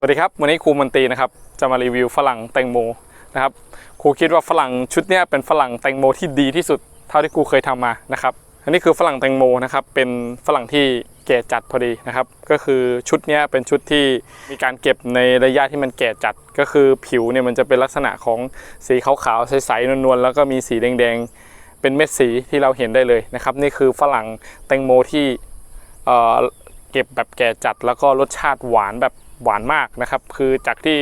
สวัสดีครับ วันนี้ครูมันตรีนะครับจะมารีวิวฝรั่งแตงโมนะครับครูคิดว่าฝรั่งชุดนี้เป็นฝรั่งแตงโมที่ดีที่สุดเท่าที่ครูเคยทำมานะครับอันนี้คือฝรั่งแตงโมนะครับเป็นฝรั่งที่แก่จัดพอดีนะครับ ก็คือชุดนี้เป็นชุดที่มีการเก็บในระยะที่มันแก่จัด ก็คือผิวเนี่ยมันจะเป็นลักษณะของสีขาวๆใสๆนวลๆแล้วก็มีสีแดงๆเป็นเม็ดสีที่เราเห็นได้เลยนะครับ นี่คือฝรั่งแตงโมที่เอ่อเก็บแบบแก่จัด แล้วก็รสชาติหวานแบบ หวานมากนะครับ คือจากที่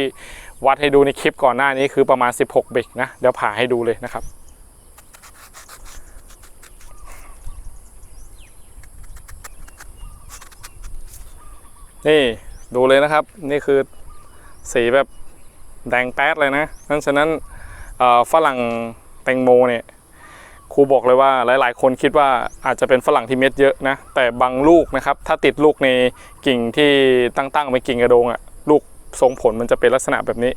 วัดให้ดูในคลิปก่อนหน้านี้คือประมาณ 16บิกนะ เดี๋ยวผ่าให้ดูเลยนะครับนี่ดูเลยนะครับนี่คือสีแบบแดงแป๊ดเลยนะนั่นฉะนั้นฝรั่งแตงโมเนี่ย ครูบอกเลยว่าหลาย ๆ คนคิดว่าอาจจะเป็นฝรั่งที่เม็ดเยอะนะ แต่บางลูกนะครับ ถ้าติดลูกในกิ่งที่ตั้งๆเป็นกิ่งกระโดงอะลูกทรงผลมันจะเป็นลักษณะแบบนี้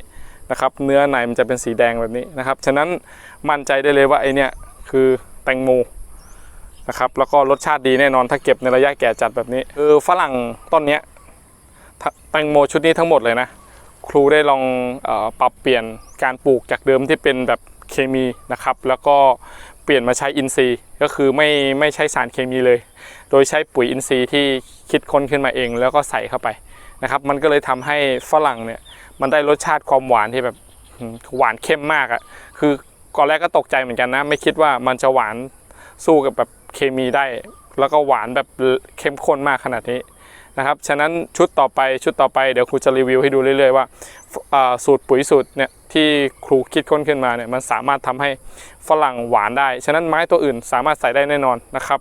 นะครับเนื้อในมันจะเป็นสีแดงแบบนี้นะครับ ฉะนั้นมั่นใจได้เลยว่าไอเนี่ยคือแตงโมนะครับแล้วก็รสชาติดีแน่นอนถ้าเก็บในระยะแก่จัดแบบนี้คือฝรั่งต้นเนี้ยแตงโมชุดนี้ทั้งหมดเลยนะ ครูได้ลองอปรับเปลี่ยนการปลูกจากเดิมที่เป็นแบบเคมีนะครับ แล้วก็ ปลี่ยนมาใช้อินทรีย์ก็คือไม่ไม่ใช้สารเคมีเลย โดยใช้ปุ๋ยอินทรีย์ที่คิดค้นขึ้นมาเองแล้วก็ใส่เข้าไปนะครับมันก็เลยทำให้ฝรั่งเนี่ยมันได้รสชาติความหวานที่แบบหวานเข้มมากอะ่ะคือก่อนแรกก็ตกใจเหมือนกันนะ ไม่คิดว่ามันจะหวานสู้กับแบบเคมีได้ แล้วก็หวานแบบเข้มข้นมากขนาดนี้นะครับฉะนั้นชุดต่อไปชุดต่อไปเดี๋ยวครูจะรีวิวให้ดูเรื่อยๆว่า สูตรปุ๋ยสูตรเนี่ยที่ครูคิดค้นขึ้นมาเนี่ยมันสามารถทำให้ฝรั่งหวานได้ ฉะนั้นไม้ตัวอื่นสามารถใส่ได้แน่นอนนะครับ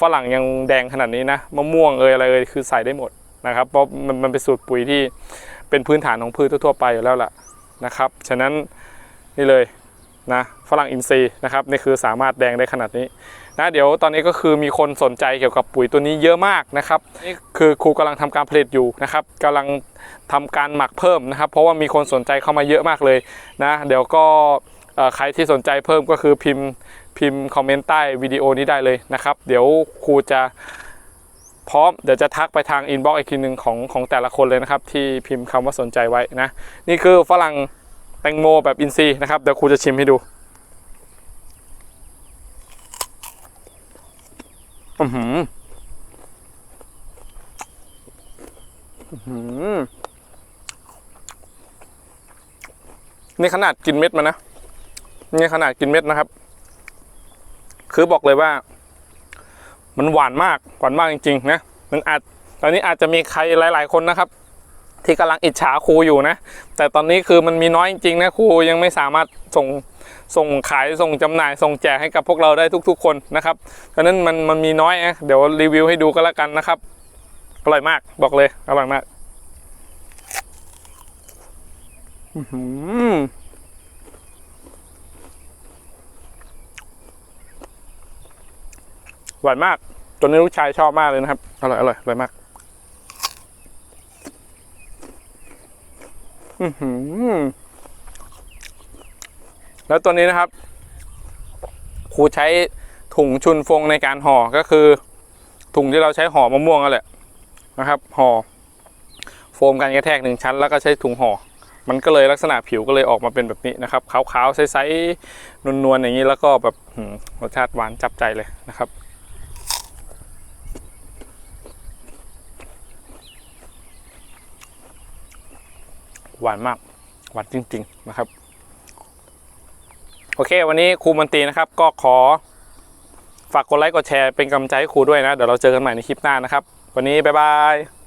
ฝรั่งยังแดงขนาดนี้นะมะม่วงเอยอะไรเอยคือใส่ได้หมดนะครับ เพราะมันมันเป็นสูตรปุ๋ยที่เป็นพื้นฐานของพืชทั่วไปอยู่แล้วล่ะนะครับ ฉะนั้นนี่เลย นะฝรั่งอินทรีย์นะครับนี่คือสามารถแดงได้ขนาดนี้นะเดี๋ยวตอนนี้ก็คือมีคนสนใจเกี่ยวกับปุ๋ยตัวนี้เยอะมากนะครับนี่คือครูกำลังทำการผลิตอยู่นะครับกำลังทำการหมักเพิ่มนะครับ เพราะว่ามีคนสนใจเข้ามาเยอะมากเลยนะเดี๋ยวก็ใครที่สนใจเพิ่มก็คือพิมพ์พิมพ์คอมเมนต์ใต้วิดีโอนี้ได้เลยนะครับ เดี๋ยวครูจะพร้อมเดี๋ยวจะทักไปทางอินบ็อกซ์อีกทีหนึ่งของของแต่ละคนเลยนะครับ ที่พิมพ์คำว่าสนใจไว้นะนี่คือฝรั่ง แตงโมแบบอินซีย์นะครับเดี๋ยวครูจะชิมให้ดูอือหืออื้อหือนี่ขนาดกินเม็ดมันนะ นี่ขนาดกินเม็ดนะครับ คือบอกเลยว่า มันหวานมาก หวานมากจริงๆนะ มันอาจ ตอนนี้อาจจะมีใครหลาย ๆ คนนะครับ ที่กำลังอิจฉาครูอยู่นะ แต่ตอนนี้คือมันมีน้อยจริงๆนะครูยังไม่สามารถส่งส่งขายส่งจำหน่าย ส่งแจกให้กับพวกเราได้ทุก ๆ คนนะครับเพราะนั้นมันมันมีน้อยนะเดี๋ยวรีวิวให้ดูก็แล้วกันนะครับอร่อยมากบอกเลยอร่อยมากอื้อหือหวานมากจนนี้ลูกชายชอบมากเลยนะครับ อร่อยอร่อยอร่อยมาก อือหือ แล้วตัวนี้นะครับครูใช้ถุงชุนฟงในการห่อก็คือ ถุงที่เราใช้ห่อมะม่วงนั่นแหละนะครับห่อโฟมกันกระแทกหนึ่งชั้น แล้วก็ใช้ถุงห่อมันก็เลยลักษณะผิวก็เลยออกมาเป็นแบบนี้นะครับขาวๆใสๆนวลๆอย่างนี้แล้วก็แบบรสชาติหวานจับใจเลยนะครับ หวานมาก หวานจริง ๆ นะครับ โอเค วันนี้ครูมันตรีนะครับ ก็ขอฝากกดไลค์กดแชร์เป็นกำลังใจให้ครูด้วยนะ เดี๋ยวเราเจอกันใหม่ในคลิปหน้านะครับ วันนี้บ๊ายบาย